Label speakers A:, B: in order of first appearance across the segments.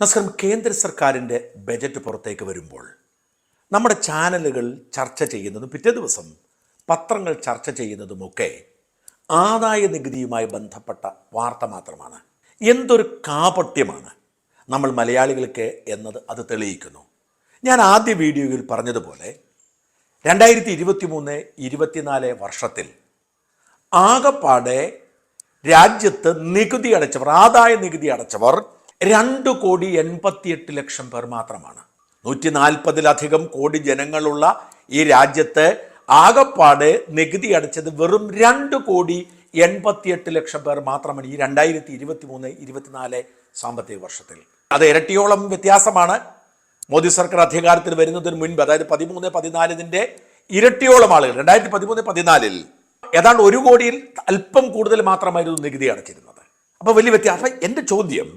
A: നമസ്കാരം കേന്ദ്ര സർക്കാരിന്റെ ബജറ്റ് പുറത്തേക്ക് വരുമ്പോൾ നമ്മുടെ ചാനലുകൾ ചർച്ച ചെയ്യുന്നതും പിറ്റേ ദിവസം പത്രങ്ങൾ ചർച്ച ചെയ്യുന്നതുമൊക്കെ ആദായ നികുതിയുമായി ബന്ധപ്പെട്ട വാർത്ത മാത്രമാണ്. എന്തൊരു കാപട്യമാണ് നമ്മൾ മലയാളികൾക്ക് എന്നത് അത് തെളിയിക്കുന്നു. ഞാൻ ആദ്യ വീഡിയോയിൽ പറഞ്ഞതുപോലെ രണ്ടായിരത്തി ഇരുപത്തി മൂന്ന് ഇരുപത്തിനാല് വർഷത്തിൽ ആകപ്പാടെ രാജ്യത്ത് നികുതി അടച്ചവർ ആദായ നികുതി അടച്ചവർ രണ്ട് കോടി എൺപത്തിയെട്ട് ലക്ഷം പേർ മാത്രമാണ്. നൂറ്റി നാൽപ്പതിലധികം കോടി ജനങ്ങളുള്ള ഈ രാജ്യത്ത് ആകപ്പാടെ നികുതി അടച്ചത് വെറും രണ്ട് കോടി എൺപത്തിയെട്ട് ലക്ഷം പേർ മാത്രമാണ് ഈ രണ്ടായിരത്തി ഇരുപത്തി മൂന്ന് ഇരുപത്തിനാല് സാമ്പത്തിക വർഷത്തിൽ. അത് ഇരട്ടിയോളം വ്യത്യാസമാണ്. മോദി സർക്കാർ അധികാരത്തിൽ വരുന്നതിന് മുൻപ് അതായത് പതിമൂന്ന് പതിനാലിന്റെ ഇരട്ടിയോളം ആളുകൾ രണ്ടായിരത്തി പതിമൂന്ന് പതിനാലിൽ ഏതാണ്ട് ഒരു കോടിയിൽ അല്പം കൂടുതൽ മാത്രമായിരുന്നു നികുതി അടച്ചിരുന്നത്. അപ്പോൾ വലിയ വ്യത്യാസം എന്റെ ചോദ്യം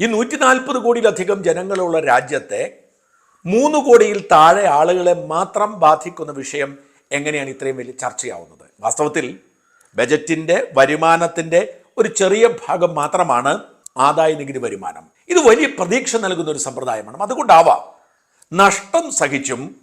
A: ഈ നൂറ്റി നാൽപ്പത് കോടിയിലധികം ജനങ്ങളുള്ള രാജ്യത്തെ മൂന്ന് കോടിയിൽ താഴെ ആളുകളെ മാത്രം ബാധിക്കുന്ന വിഷയം എങ്ങനെയാണ് ഇത്രയും വലിയ ചർച്ചയാവുന്നത്? വാസ്തവത്തിൽ ബജറ്റിന്റെ വരുമാനത്തിന്റെ ഒരു ചെറിയ ഭാഗം മാത്രമാണ് ആദായ നികുതി വരുമാനം. ഇത് വലിയ പ്രതീക്ഷ നൽകുന്ന ഒരു സമ്പ്രദായമാണ്. അതുകൊണ്ടാവാം നഷ്ടം സഹിച്ചും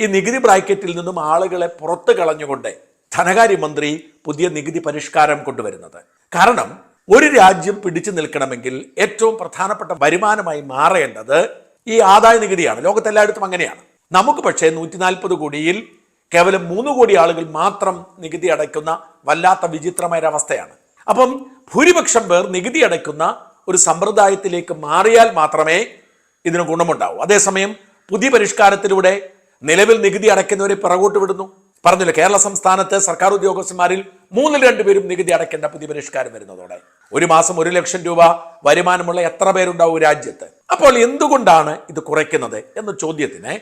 A: ഈ നികുതി ബ്രാക്കറ്റിൽ നിന്നും ആളുകളെ പുറത്തു കളഞ്ഞുകൊണ്ട് ധനകാര്യമന്ത്രി പുതിയ നികുതി പരിഷ്കാരം കൊണ്ടുവരുന്നത്. കാരണം ഒരു രാജ്യം പിടിച്ചു നിൽക്കണമെങ്കിൽ ഏറ്റവും പ്രധാനപ്പെട്ട വരുമാനമായി മാറേണ്ടത് ഈ ആദായ നികുതിയാണ്. ലോകത്തെല്ലായിടത്തും അങ്ങനെയാണ്. നമുക്ക് പക്ഷേ നൂറ്റി നാൽപ്പത് കോടിയിൽ കേവലം മൂന്ന് കോടി ആളുകൾ മാത്രം നികുതി അടയ്ക്കുന്ന വല്ലാത്ത വിചിത്രമായ അവസ്ഥയാണ് അപ്പം ഭൂരിപക്ഷം പേർ നികുതി അടയ്ക്കുന്ന ഒരു സമ്പ്രദായത്തിലേക്ക് മാറിയാൽ മാത്രമേ ഇതിന് ഗുണമുണ്ടാവൂ. അതേസമയം പുതിയ പരിഷ്കാരത്തിലൂടെ നിലവിൽ നികുതി അടയ്ക്കുന്നവരെ പിറകോട്ട് വിടുന്നു. പറഞ്ഞില്ല കേരള സംസ്ഥാനത്ത് സർക്കാർ ഉദ്യോഗസ്ഥന്മാരിൽ മൂന്നിൽ രണ്ടുപേരും നികുതി അടയ്ക്കേണ്ട പുതിയ പരിഷ്കാരം വരുന്നതോടെ. ഒരു മാസം ഒരു ലക്ഷം രൂപ വരുമാനമുള്ള എത്ര പേരുണ്ടാവും രാജ്യത്ത്? അപ്പോൾ എന്തുകൊണ്ടാണ് ഇത് കുറയ്ക്കുന്നത് എന്ന ചോദ്യത്തിന്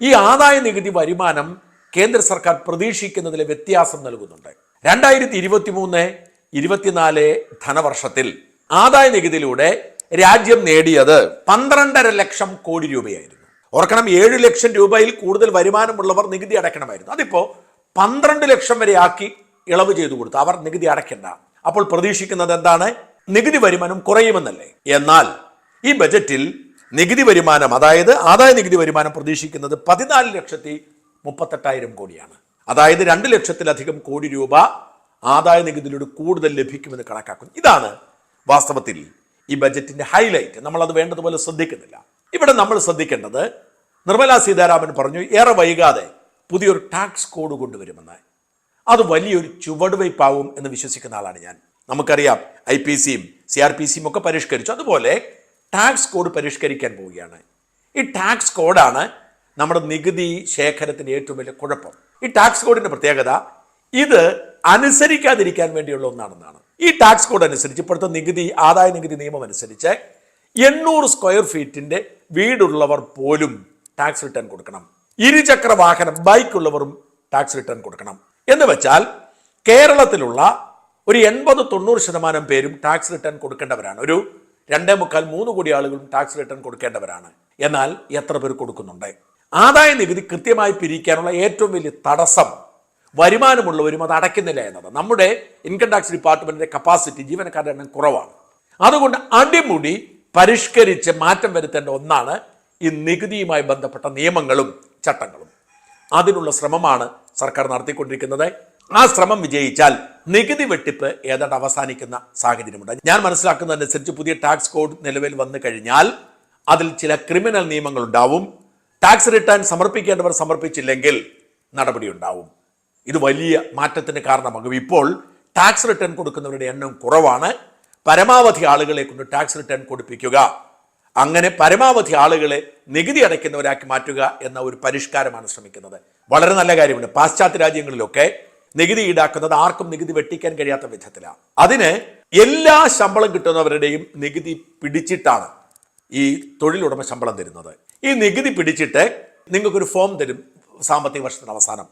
A: ഈ ആദായ നികുതി വരുമാനം കേന്ദ്ര സർക്കാർ പ്രതീക്ഷിക്കുന്നതിലെ വ്യത്യാസം നൽകുന്നുണ്ട്. രണ്ടായിരത്തി ഇരുപത്തി മൂന്ന് ഇരുപത്തിനാല് ധനവർഷത്തിൽ ആദായ നികുതിയിലൂടെ രാജ്യം നേടിയത് പന്ത്രണ്ടര ലക്ഷം കോടി രൂപയായിരുന്നു. ഓർക്കണം ഏഴ് ലക്ഷം രൂപയിൽ കൂടുതൽ വരുമാനമുള്ളവർ നികുതി അടയ്ക്കണമായിരുന്നു. അതിപ്പോൾ പന്ത്രണ്ട് ലക്ഷം വരെ ആക്കി ഇളവ് ചെയ്തു കൊടുത്തു. അവർ നികുതി അടയ്ക്കണ്ട. അപ്പോൾ പ്രതീക്ഷിക്കുന്നത് എന്താണ്? നികുതി വരുമാനം കുറയുമെന്നല്ലേ? എന്നാൽ ഈ ബജറ്റിൽ നികുതി വരുമാനം അതായത് ആദായ നികുതി വരുമാനം പ്രതീക്ഷിക്കുന്നത് പതിനാല് ലക്ഷത്തി മുപ്പത്തെട്ടായിരം കോടിയാണ്. അതായത് രണ്ട് ലക്ഷത്തിലധികം കോടി രൂപ ആദായ നികുതിയിലൂടെ കൂടുതൽ ലഭിക്കുമെന്ന് കണക്കാക്കുന്നു. ഇതാണ് വാസ്തവത്തിൽ ഈ ബജറ്റിന്റെ ഹൈലൈറ്റ്. നമ്മൾ അത് വേണ്ടതുപോലെ ശ്രദ്ധിക്കുന്നില്ല. ഇവിടെ നമ്മൾ ശ്രദ്ധിക്കേണ്ടത് നിർമ്മല സീതാരാമൻ പറഞ്ഞു ഏറെ വൈകാതെ പുതിയൊരു ടാക്സ് കോഡ് കൊണ്ടുവരുമെന്ന്. അത് വലിയൊരു ചുവടുവയ്പാവും എന്ന് വിശ്വസിക്കുന്ന ആളാണ് ഞാൻ. നമുക്കറിയാം ഐ പി സിയും സി ആർ പി സിയും ഒക്കെ പരിഷ്കരിച്ചു. അതുപോലെ ടാക്സ് കോഡ് പരിഷ്കരിക്കാൻ പോവുകയാണ്. ഈ ടാക്സ് കോഡാണ് നമ്മുടെ നികുതി ശേഖരത്തിന്റെ ഏറ്റവും വലിയ കുഴപ്പം. ഈ ടാക്സ് കോഡിന്റെ പ്രത്യേകത ഇത് അനുസരിക്കാതിരിക്കാൻ വേണ്ടിയുള്ള ഒന്നാണെന്നാണ്. ഈ ടാക്സ് കോഡ് അനുസരിച്ച് ഇപ്പോഴത്തെ നികുതി ആദായ നികുതി നിയമം അനുസരിച്ച് എണ്ണൂറ് സ്ക്വയർ ഫീറ്റിന്റെ വീടുള്ളവർ പോലും ടാക്സ് റിട്ടേൺ കൊടുക്കണം. ഇരുചക്ര വാഹനം ബൈക്ക് ഉള്ളവരും ടാക്സ് റിട്ടേൺ കൊടുക്കണം. എന്ന് വെച്ചാൽ കേരളത്തിലുള്ള ഒരു എൺപത് തൊണ്ണൂറ് ശതമാനം പേരും ടാക്സ് റിട്ടേൺ കൊടുക്കേണ്ടവരാണ്. ഒരു രണ്ടേ മുക്കാൽ മൂന്ന് കോടി ആളുകളും ടാക്സ് റിട്ടേൺ കൊടുക്കേണ്ടവരാണ്. എന്നാൽ എത്ര പേർ കൊടുക്കുന്നുണ്ട്? ആദായ നികുതി കൃത്യമായി പിരിക്കാനുള്ള ഏറ്റവും വലിയ തടസ്സം വരുമാനമുള്ളവരും അത് അടയ്ക്കുന്നില്ല എന്നത്. നമ്മുടെ ഇൻകം ടാക്സ് ഡിപ്പാർട്ട്മെന്റിന്റെ കപ്പാസിറ്റി ജീവനക്കാരുടെ എണ്ണം കുറവാണ്. അതുകൊണ്ട് അടിമുടി പരിഷ്കരിച്ച് മാറ്റം വരുത്തേണ്ട ഒന്നാണ് ഈ നികുതിയുമായി ബന്ധപ്പെട്ട നിയമങ്ങളും ചട്ടങ്ങളും. അതിനുള്ള ശ്രമമാണ് സർക്കാർ നടത്തിക്കൊണ്ടിരിക്കുന്നത്. ആ ശ്രമം വിജയിച്ചാൽ നികുതി വെട്ടിപ്പ് ഏതാണ്ട് അവസാനിക്കുന്ന സാഹചര്യമുണ്ട്. ഞാൻ മനസ്സിലാക്കുന്നതനുസരിച്ച് പുതിയ ടാക്സ് കോഡ് നിലവിൽ വന്നു കഴിഞ്ഞാൽ അതിൽ ചില ക്രിമിനൽ നിയമങ്ങൾ ഉണ്ടാവും. ടാക്സ് റിട്ടേൺ സമർപ്പിക്കേണ്ടവർ സമർപ്പിച്ചില്ലെങ്കിൽ നടപടി ഉണ്ടാവും. ഇത് വലിയ മാറ്റത്തിന് കാരണമാകും. ഇപ്പോൾ ടാക്സ് റിട്ടേൺ കൊടുക്കുന്നവരുടെ എണ്ണം കുറവാണ്. പരമാവധി ആളുകളെ കൊണ്ട് ടാക്സ് റിട്ടേൺ കൊടുപ്പിക്കുക. അങ്ങനെ പരമാവധി ആളുകളെ നികുതി അടയ്ക്കുന്നവരാക്കി മാറ്റുക എന്ന ഒരു പരിഷ്കാരമാണ് ശ്രമിക്കുന്നത്. വളരെ നല്ല കാര്യമാണ്. പാശ്ചാത്യ രാജ്യങ്ങളിലൊക്കെ നികുതി ഈടാക്കുന്നത് ആർക്കും നികുതി വെട്ടിക്കാൻ കഴിയാത്ത വിധത്തിലാണ്. അതിന് എല്ലാ ശമ്പളം കിട്ടുന്നവരുടെയും നികുതി പിടിച്ചിട്ടാണ് ഈ തൊഴിലുടമ ശമ്പളം തരുന്നത്. ഈ നികുതി പിടിച്ചിട്ട് നിങ്ങൾക്കൊരു ഫോം തരും സാമ്പത്തിക വർഷത്തിന് അവസാനം.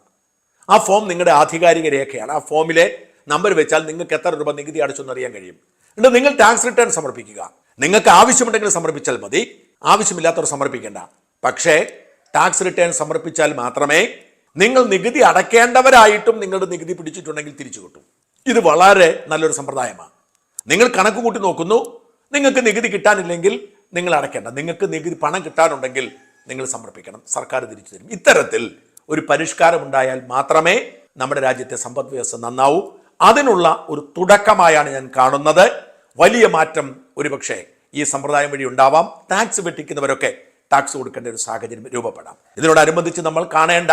A: ആ ഫോം നിങ്ങളുടെ ആധികാരിക രേഖയാണ്. ആ ഫോമിലെ നമ്പർ വെച്ചാൽ നിങ്ങൾക്ക് എത്ര രൂപ നികുതി അടച്ചെന്ന് അറിയാൻ കഴിയും. എന്നിട്ട് നിങ്ങൾ ടാക്സ് റിട്ടേൺ സമർപ്പിക്കുക. നിങ്ങൾക്ക് ആവശ്യമുണ്ടെങ്കിൽ സമർപ്പിച്ചാൽ മതി. ആവശ്യമില്ലാത്തവർ സമർപ്പിക്കേണ്ട. പക്ഷേ ടാക്സ് റിട്ടേൺ സമർപ്പിച്ചാൽ മാത്രമേ നിങ്ങൾ നികുതി അടയ്ക്കേണ്ടവരായിട്ടും നിങ്ങളുടെ നികുതി പിടിച്ചിട്ടുണ്ടെങ്കിൽ തിരിച്ചു കിട്ടും. ഇത് വളരെ നല്ലൊരു സമ്പ്രദായമാണ്. നിങ്ങൾ കണക്ക് കൂട്ടി നോക്കുന്നു. നിങ്ങൾക്ക് നികുതി കിട്ടാനില്ലെങ്കിൽ നിങ്ങൾ അടയ്ക്കേണ്ട. നിങ്ങൾക്ക് നികുതി പണം കിട്ടാനുണ്ടെങ്കിൽ നിങ്ങൾ സമർപ്പിക്കണം. സർക്കാർ തിരിച്ചു തരും. ഇത്തരത്തിൽ ഒരു പരിഷ്കാരം ഉണ്ടായാൽ മാത്രമേ നമ്മുടെ രാജ്യത്തെ സമ്പദ് വ്യവസ്ഥ നന്നാവൂ. അതിനുള്ള ഒരു തുടക്കമായാണ് ഞാൻ കാണുന്നത്. വലിയ മാറ്റം ഒരുപക്ഷെ ഈ സമ്പ്രദായം വഴി ഉണ്ടാവാം. ടാക്സ് വെട്ടിക്കുന്നവരൊക്കെ ടാക്സ് കൊടുക്കേണ്ട ഒരു സാഹചര്യം രൂപപ്പെടാം. ഇതിനോടനുബന്ധിച്ച് നമ്മൾ കാണേണ്ട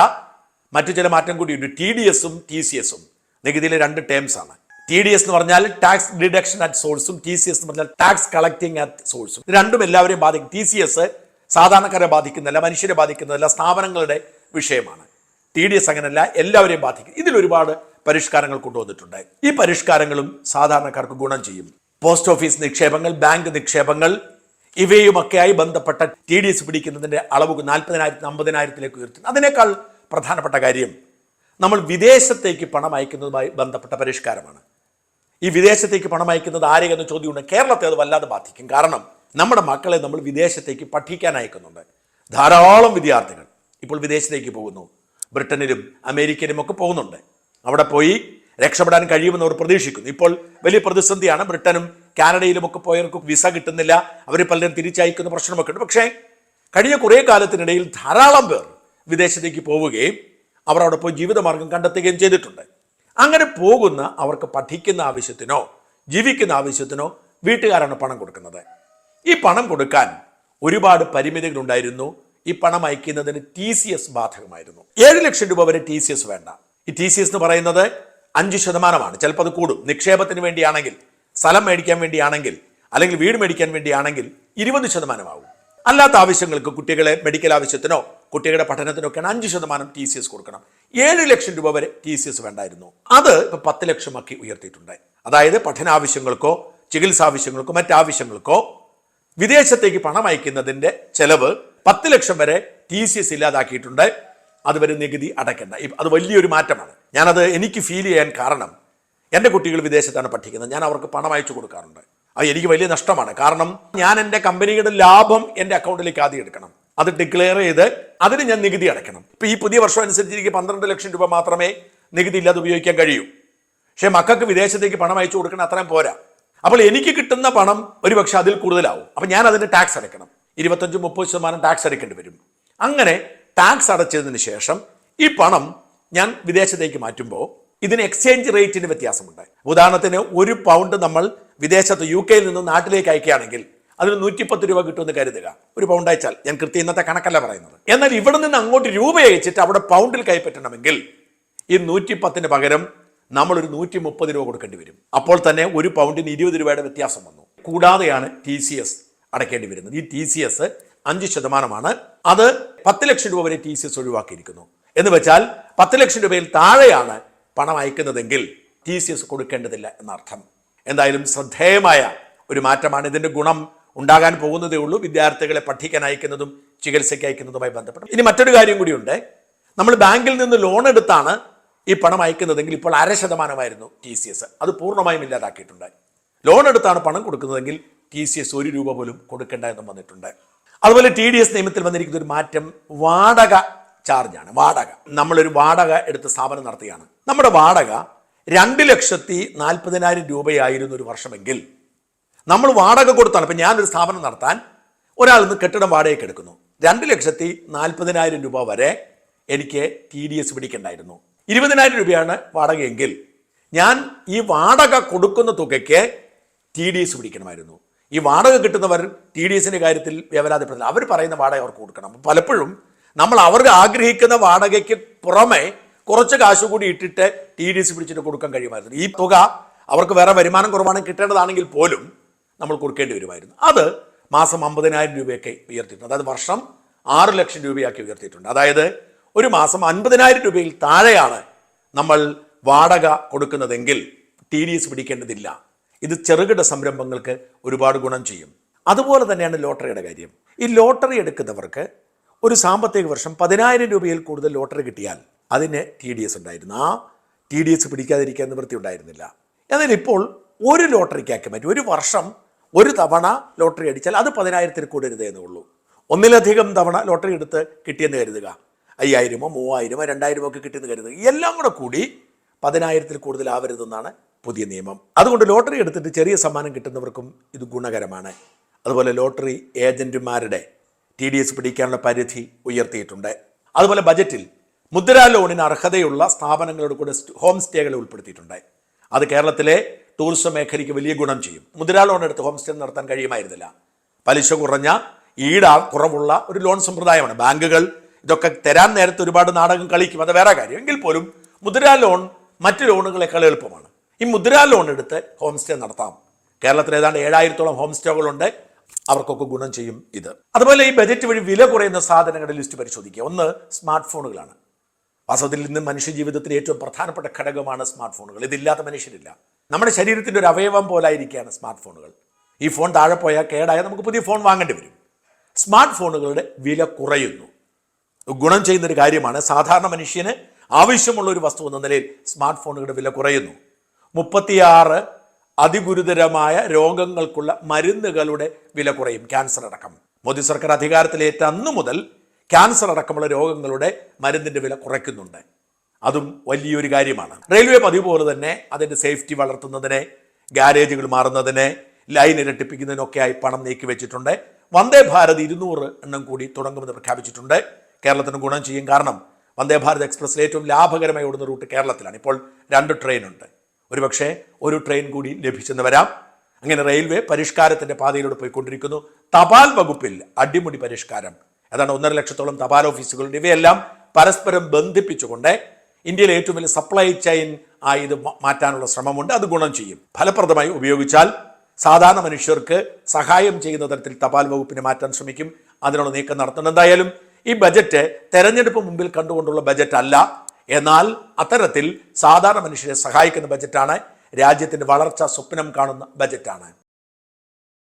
A: മറ്റു ചില മാറ്റം കൂടിയുണ്ട്. ടി ഡി എസും ടി സി എസും നികുതിയിലെ രണ്ട് ടേംസ് ആണ്. ടി ഡി എസ് എന്ന് പറഞ്ഞാൽ ടാക്സ് ഡിഡക്ഷൻ അറ്റ് സോഴ്സും ടി സി എസ് എന്ന് പറഞ്ഞാൽ ടാക്സ് കളക്ടിങ് അറ്റ് സോഴ്സും രണ്ടും എല്ലാവരെയും ബാധിക്കും. ടി സി എസ് സാധാരണക്കാരെ ബാധിക്കുന്നതല്ല മനുഷ്യരെ ബാധിക്കുന്നതല്ല സ്ഥാപനങ്ങളുടെ വിഷയമാണ്. ടി ഡി എസ് അങ്ങനെയല്ല എല്ലാവരെയും ബാധിക്കും. ഇതിൽ ഒരുപാട് പരിഷ്കാരങ്ങൾ കൊണ്ടുവന്നിട്ടുണ്ട്. ഈ പരിഷ്കാരങ്ങളും സാധാരണക്കാർക്ക് ഗുണം ചെയ്യും. പോസ്റ്റ് ഓഫീസ് നിക്ഷേപങ്ങൾ ബാങ്ക് നിക്ഷേപങ്ങൾ ഇവയുമൊക്കെയായി ബന്ധപ്പെട്ട ടി ഡി എസ് പിടിക്കുന്നതിന്റെ അളവ് നാൽപ്പതിനായിരത്തി അമ്പതിനായിരത്തിലേക്ക് ഉയർത്തുന്നു. അതിനേക്കാൾ പ്രധാനപ്പെട്ട കാര്യം നമ്മൾ വിദേശത്തേക്ക് പണം അയക്കുന്നതുമായി ബന്ധപ്പെട്ട പരിഷ്കാരമാണ്. ഈ വിദേശത്തേക്ക് പണം അയക്കുന്നത് ആരെയെന്ന് ചോദ്യമുണ്ട്. കേരളത്തെ അത് വല്ലാതെ ബാധിക്കും. കാരണം നമ്മുടെ മക്കളെ നമ്മൾ വിദേശത്തേക്ക് പഠിക്കാൻ അയക്കുന്നുണ്ട്. ധാരാളം വിദ്യാർത്ഥികൾ ഇപ്പോൾ വിദേശത്തേക്ക് പോകുന്നു. ബ്രിട്ടനിലും അമേരിക്കയിലും ഒക്കെ പോകുന്നുണ്ട്. അവിടെ പോയി രക്ഷപ്പെടാൻ കഴിയുമെന്ന് അവർ പ്രതീക്ഷിക്കുന്നു. ഇപ്പോൾ വലിയ പ്രതിസന്ധിയാണ്. ബ്രിട്ടനും കാനഡയിലും ഒക്കെ പോയവർക്ക് വിസ കിട്ടുന്നില്ല. അവർ പലരും തിരിച്ചയക്കുന്ന പ്രശ്നമൊക്കെ ഉണ്ട്. പക്ഷേ കഴിഞ്ഞ കുറേ കാലത്തിനിടയിൽ ധാരാളം പേർ വിദേശത്തേക്ക് പോവുകയും അവർ അവിടെ പോയി ജീവിതമാർഗം കണ്ടെത്തുകയും ചെയ്തിട്ടുണ്ട്. അങ്ങനെ പോകുന്ന അവർക്ക് പഠിക്കുന്ന ആവശ്യത്തിനോ ജീവിക്കുന്ന ആവശ്യത്തിനോ വീട്ടുകാരാണ് പണം കൊടുക്കുന്നത്. ഈ പണം കൊടുക്കാൻ ഒരുപാട് പരിമിതികളുണ്ടായിരുന്നു. ഈ പണം അയക്കുന്നതിന് ടി സി എസ് ബാധകമായിരുന്നു. ഏഴ് ലക്ഷം രൂപ വരെ ടി സി എസ് വേണ്ട. ഈ ടി സി എസ് എന്ന് പറയുന്നത് അഞ്ച് ശതമാനമാണ്. ചിലപ്പോൾ അത് കൂടും. നിക്ഷേപത്തിന് വേണ്ടിയാണെങ്കിൽ സ്ഥലം മേടിക്കാൻ വേണ്ടിയാണെങ്കിൽ അല്ലെങ്കിൽ വീട് മേടിക്കാൻ വേണ്ടിയാണെങ്കിൽ ഇരുപത് ശതമാനമാകും അല്ലാത്ത ആവശ്യങ്ങൾക്ക് കുട്ടികളെ മെഡിക്കൽ ആവശ്യത്തിനോ കുട്ടികളുടെ പഠനത്തിനൊക്കെയാണ് അഞ്ച് ശതമാനം ടി സി എസ് കൊടുക്കണം. ഏഴ് ലക്ഷം രൂപ വരെ ടി സി എസ് വേണ്ടായിരുന്നു. അത് ഇപ്പോൾ പത്ത് ലക്ഷമാക്കി ഉയർത്തിയിട്ടുണ്ട്. അതായത് പഠനാവശ്യങ്ങൾക്കോ ചികിത്സാ ആവശ്യങ്ങൾക്കോ മറ്റാവശ്യങ്ങൾക്കോ വിദേശത്തേക്ക് പണം അയക്കുന്നതിന്റെ ചെലവ് പത്ത് ലക്ഷം വരെ ടി സി എസ് ഇല്ലാതാക്കിയിട്ടുണ്ട്. അതുവരെ നികുതി അടയ്ക്കേണ്ട. അത് വലിയൊരു മാറ്റമാണ്. ഞാനത് എനിക്ക് ഫീൽ ചെയ്യാൻ കാരണം എന്റെ കുട്ടികൾ വിദേശത്താണ് പഠിക്കുന്നത്. ഞാൻ അവർക്ക് പണം അയച്ചു കൊടുക്കാറുണ്ട്. അത് എനിക്ക് വലിയ നഷ്ടമാണ്. കാരണം ഞാൻ എന്റെ കമ്പനിയുടെ ലാഭം എന്റെ അക്കൗണ്ടിലേക്ക് ആദ്യം എടുക്കണം. അത് ഡിക്ലെയർ ചെയ്ത് അതിന് ഞാൻ നികുതി അടയ്ക്കണം. ഇപ്പം ഈ പുതിയ വർഷം അനുസരിച്ച് എനിക്ക് പന്ത്രണ്ട് ലക്ഷം രൂപ മാത്രമേ നികുതി ഇല്ലാതെ ഉപയോഗിക്കാൻ കഴിയൂ. പക്ഷേ മക്കൾക്ക് വിദേശത്തേക്ക് പണം അയച്ചു കൊടുക്കണം അത്രയും പോരാ. അപ്പോൾ എനിക്ക് കിട്ടുന്ന പണം ഒരുപക്ഷെ അതിൽ കൂടുതലാവും. അപ്പം ഞാൻ അതിന് ടാക്സ് അടയ്ക്കണം. ഇരുപത്തഞ്ച് മുപ്പത് ശതമാനം ടാക്സ് അടയ്ക്കേണ്ടി വരും. അങ്ങനെ ടാക്സ് അടച്ചതിന് ശേഷം ഈ പണം ഞാൻ വിദേശത്തേക്ക് മാറ്റുമ്പോൾ ഇതിന് എക്സ്ചേഞ്ച് റേറ്റിന് വ്യത്യാസമുണ്ട്. ഉദാഹരണത്തിന് ഒരു പൗണ്ട് നമ്മൾ വിദേശത്ത് യു കെയിൽ നിന്ന് നാട്ടിലേക്ക് അയക്കുകയാണെങ്കിൽ അതിന് നൂറ്റിപ്പത്ത് രൂപ കിട്ടുമെന്ന് കരുതുക. ഒരു പൗണ്ട് അയച്ചാൽ ഞാൻ കൃത്യ ഇന്നത്തെ കണക്കല്ല പറയുന്നത്. എന്നാൽ ഇവിടെ നിന്ന് അങ്ങോട്ട് രൂപ അയച്ചിട്ട് അവിടെ പൗണ്ടിൽ കൈപ്പറ്റണമെങ്കിൽ ഈ നൂറ്റി പത്തിന് പകരം നമ്മളൊരു നൂറ്റി മുപ്പത് രൂപ കൊടുക്കേണ്ടി വരും. അപ്പോൾ തന്നെ ഒരു പൗണ്ടിന് ഇരുപത് രൂപയുടെ വ്യത്യാസം വന്നു. കൂടാതെയാണ് ടി സി എസ് അടയ്ക്കേണ്ടി വരുന്നത്. ഈ ടി സി എസ് അഞ്ച് ശതമാനമാണ്. അത് പത്ത് ലക്ഷം രൂപ വരെ ടി സി എസ് ഒഴിവാക്കിയിരിക്കുന്നു. എന്ന് വെച്ചാൽ പത്ത് ലക്ഷം രൂപയിൽ താഴെയാണ് പണം അയക്കുന്നതെങ്കിൽ ടി സി എസ് കൊടുക്കേണ്ടതില്ല എന്നർത്ഥം. എന്തായാലും ശ്രദ്ധേയമായ ഒരു മാറ്റമാണ് ഇതിന്റെ ഗുണം ഉണ്ടാകാൻ പോകുന്നതേ ഉള്ളൂ. വിദ്യാർത്ഥികളെ പഠിക്കാൻ അയക്കുന്നതും ചികിത്സയ്ക്ക് അയക്കുന്നതുമായി ബന്ധപ്പെട്ട്. ഇനി മറ്റൊരു കാര്യം കൂടിയുണ്ട്. നമ്മൾ ബാങ്കിൽ നിന്ന് ലോൺ എടുത്താണ് ഈ പണം അയക്കുന്നതെങ്കിൽ ഇപ്പോൾ അര ശതമാനമായിരുന്നു ടി സി എസ് അത് പൂർണമായും ഇല്ലാതാക്കിയിട്ടുണ്ട്. ലോൺ എടുത്താണ് പണം കൊടുക്കുന്നതെങ്കിൽ ടി സി എസ് ഒരു രൂപ പോലും കൊടുക്കേണ്ട എന്നും വന്നിട്ടുണ്ട്. അതുപോലെ ടി ഡി എസ് നിയമത്തിൽ വന്നിരിക്കുന്ന ഒരു മാറ്റം വാടക ചാർജാണ് വാടക. നമ്മളൊരു വാടക എടുത്ത് സ്ഥാപനം നടത്തുകയാണ്. നമ്മുടെ വാടക രണ്ട് ലക്ഷത്തി നാൽപ്പതിനായിരം രൂപയായിരുന്നു ഒരു വർഷമെങ്കിൽ നമ്മൾ വാടക കൊടുത്താണ്. ഇപ്പം ഞാനൊരു സ്ഥാപനം നടത്താൻ ഒരാൾ നിന്ന് കെട്ടിടം വാടകയ്ക്ക് എടുക്കുന്നു. രണ്ട് ലക്ഷത്തി നാൽപ്പതിനായിരം രൂപ വരെ എനിക്ക് ടി ഡി എസ് പിടിക്കണ്ടായിരുന്നു. ഇരുപതിനായിരം രൂപയാണ് വാടകയെങ്കിൽ ഞാൻ ഈ വാടക കൊടുക്കുന്ന തുകയ്ക്ക് ടി ഡി എസ് പിടിക്കണമായിരുന്നു. ഈ വാടക കിട്ടുന്നവർ ടി ഡി എസിന്റെ കാര്യത്തിൽ വ്യവരാധപ്പെടുന്നില്ല അവർ പറയുന്ന വാടക അവർക്ക് കൊടുക്കണം. പലപ്പോഴും നമ്മൾ അവർ ആഗ്രഹിക്കുന്ന വാടകയ്ക്ക് പുറമെ കുറച്ച് കാശ് കൂടി ഇട്ടിട്ട് ടി ഡി എസ് പിടിച്ചിട്ട് കൊടുക്കാൻ കഴിയുമായിരുന്നു. ഈ തുക അവർക്ക് വേറെ വരുമാനം കുറവാണ് കിട്ടേണ്ടതാണെങ്കിൽ പോലും നമ്മൾ കൊടുക്കേണ്ടി വരുമായിരുന്നു. അത് മാസം അമ്പതിനായിരം രൂപയൊക്കെ ഉയർത്തിയിട്ടുണ്ട്. അതായത് വർഷം ആറ് ലക്ഷം രൂപയാക്കി ഉയർത്തിയിട്ടുണ്ട്. അതായത് ഒരു മാസം അൻപതിനായിരം രൂപയിൽ താഴെയാണ് നമ്മൾ വാടക കൊടുക്കുന്നതെങ്കിൽ ടി ഡി എസ് പിടിക്കേണ്ടതില്ല. ഇത് ചെറുകിട സംരംഭങ്ങൾക്ക് ഒരുപാട് ഗുണം ചെയ്യും. അതുപോലെ തന്നെയാണ് ലോട്ടറിയുടെ കാര്യം. ഈ ലോട്ടറി എടുക്കുന്നവർക്ക് ഒരു സാമ്പത്തിക വർഷം പതിനായിരം രൂപയിൽ കൂടുതൽ ലോട്ടറി കിട്ടിയാൽ അതിന് ടി ഡി എസ് ഉണ്ടായിരുന്നു. ആ ടി ഡി എസ് പിടിക്കാതിരിക്കാൻ നിവൃത്തി ഉണ്ടായിരുന്നില്ല. എന്നാൽ ഇപ്പോൾ ഒരു ലോട്ടറിക്കാക്കി മാറ്റി ഒരു വർഷം ഒരു തവണ ലോട്ടറി അടിച്ചാൽ അത് പതിനായിരത്തിൽ കൂടരുതേ എന്നേ ഉള്ളൂ ഒന്നിലധികം തവണ ലോട്ടറി എടുത്ത് കിട്ടിയെന്ന് കരുതുക. അയ്യായിരമോ മൂവായിരമോ രണ്ടായിരമോ ഒക്കെ കിട്ടിയെന്ന് കരുതുക. എല്ലാം കൂടെ കൂടി പതിനായിരത്തിൽ കൂടുതലാവരുതെന്നാണ് പുതിയ നിയമം. അതുകൊണ്ട് ലോട്ടറി എടുത്തിട്ട് ചെറിയ സമ്മാനം കിട്ടുന്നവർക്കും ഇത് ഗുണകരമാണ്. അതുപോലെ ലോട്ടറി ഏജന്റുമാരുടെ ടി ഡി എസ് പിടിക്കാനുള്ള പരിധി ഉയർത്തിയിട്ടുണ്ട്. അതുപോലെ ബജറ്റിൽ മുദ്രാ ലോണിന് അർഹതയുള്ള സ്ഥാപനങ്ങളുടെ കൂടെ ഹോം സ്റ്റേകളെ ഉൾപ്പെടുത്തിയിട്ടുണ്ട്. അത് കേരളത്തിലെ ടൂറിസം മേഖലയ്ക്ക് വലിയ ഗുണം ചെയ്യും. മുദ്രാ ലോൺ എടുത്ത് ഹോം സ്റ്റേ നടത്താൻ കഴിയുമായിരുന്നില്ല. പലിശ കുറഞ്ഞ ഈട കുറവുള്ള ഒരു ലോൺ സമ്പ്രദായമാണ്. ബാങ്കുകൾ ഇതൊക്കെ തരാൻ നേരത്തെ ഒരുപാട് നാടകം കളിക്കും. അത് വേറെ കാര്യം. എങ്കിൽ പോലും മുദ്രാ ലോൺ മറ്റ് ലോണുകളെക്കാൾ എളുപ്പമാണ്. ഈ മുദ്രാ ലോൺ എടുത്ത് ഹോം സ്റ്റേ നടത്താം. കേരളത്തിൽ ഏതാണ്ട് ഏഴായിരത്തോളം ഹോം സ്റ്റേകളുണ്ട്. അവർക്കൊക്കെ ഗുണം ചെയ്യും ഇത്. അതുപോലെ ഈ ബജറ്റ് വഴി വില കുറയുന്ന സാധനങ്ങളുടെ ലിസ്റ്റ് പരിശോധിക്കുക. ഒന്ന് സ്മാർട്ട് ഫോണുകളാണ് വാസ്തവത്തിൽ ഇന്ന് മനുഷ്യ ജീവിതത്തിലെ ഏറ്റവും പ്രധാനപ്പെട്ട ഘടകമാണ് സ്മാർട്ട് ഫോണുകൾ ഇതില്ലാത്ത മനുഷ്യരില്ല. നമ്മുടെ ശരീരത്തിന്റെ ഒരു അവയവം പോലായിരിക്കുകയാണ് സ്മാർട്ട് ഫോണുകൾ ഈ ഫോൺ താഴെ പോയാൽ കേടായാൽ നമുക്ക് പുതിയ ഫോൺ വാങ്ങേണ്ടി വരും. സ്മാർട്ട് ഫോണുകളുടെ വില കുറയുന്നു. ഗുണം ചെയ്യുന്നൊരു കാര്യമാണ് സാധാരണ മനുഷ്യന് ആവശ്യമുള്ള ഒരു വസ്തു എന്ന നിലയിൽ സ്മാർട്ട് ഫോണുകളുടെ വില കുറയുന്നു. മുപ്പത്തിയാറ് അതിഗുരുതരമായ രോഗങ്ങൾക്കുള്ള മരുന്നുകളുടെ വില കുറയും ക്യാൻസർ അടക്കം മോദി സർക്കാർ അധികാരത്തിലേറ്റ അന്ന് മുതൽ ക്യാൻസർ അടക്കമുള്ള രോഗങ്ങളുടെ മരുന്നിന്റെ വില കുറയ്ക്കുന്നുണ്ട്. അതും വലിയൊരു കാര്യമാണ്. റെയിൽവേ പതിവ് പോലെ തന്നെ അതിന്റെ സേഫ്റ്റി വളർത്തുന്നതിനെ ഗാരേജുകൾ മാറുന്നതിന് ലൈൻ ഇരട്ടിപ്പിക്കുന്നതിനൊക്കെയായി പണം നീക്കി വെച്ചിട്ടുണ്ട്. വന്ദേ ഭാരത് ഇരുന്നൂറ് എണ്ണം കൂടി തുടങ്ങുമെന്ന് പ്രഖ്യാപിച്ചിട്ടുണ്ട്. കേരളത്തിന് ഗുണം ചെയ്യും. കാരണം വന്ദേ ഭാരത് എക്സ്പ്രസ്സിൽ ഏറ്റവും ലാഭകരമായി ഓടുന്ന റൂട്ട് കേരളത്തിലാണ്. ഇപ്പോൾ രണ്ട് ട്രെയിൻ ഉണ്ട് ഒരുപക്ഷെ ഒരു ട്രെയിൻ കൂടി ലഭിച്ചെന്ന് വരാം. അങ്ങനെ റെയിൽവേ പരിഷ്കാരത്തിന്റെ പാതയിലൂടെ പോയിക്കൊണ്ടിരിക്കുന്നു. തപാൽ വകുപ്പിൽ അടിമുടി പരിഷ്കാരം. അതാണ് ഒന്നര ലക്ഷത്തോളം തപാൽ ഓഫീസുകളുണ്ട് ഇവയെല്ലാം പരസ്പരം ബന്ധിപ്പിച്ചുകൊണ്ട് ഇന്ത്യയിലെ ഏറ്റവും വലിയ സപ്ലൈ ചെയിൻ ആയി ഇത് മാറ്റാനുള്ള ശ്രമമുണ്ട്. അത് ഗുണം ചെയ്യും. ഫലപ്രദമായി ഉപയോഗിച്ചാൽ സാധാരണ മനുഷ്യർക്ക് സഹായം ചെയ്യുന്ന തരത്തിൽ തപാൽ വകുപ്പിനെ മാറ്റാൻ ശ്രമിക്കും. അതിനുള്ള നീക്കം നടത്തുന്നത് എന്തായാലും ഈ ബജറ്റ് തെരഞ്ഞെടുപ്പ് മുമ്പിൽ കണ്ടുകൊണ്ടുള്ള ബജറ്റ് അല്ല. എന്നാൽ അത്തരത്തിൽ സാധാരണ മനുഷ്യരെ സഹായിക്കുന്ന ബജറ്റാണ് രാജ്യത്തിന്റെ വളർച്ച സ്വപ്നം കാണുന്ന ബജറ്റാണ്.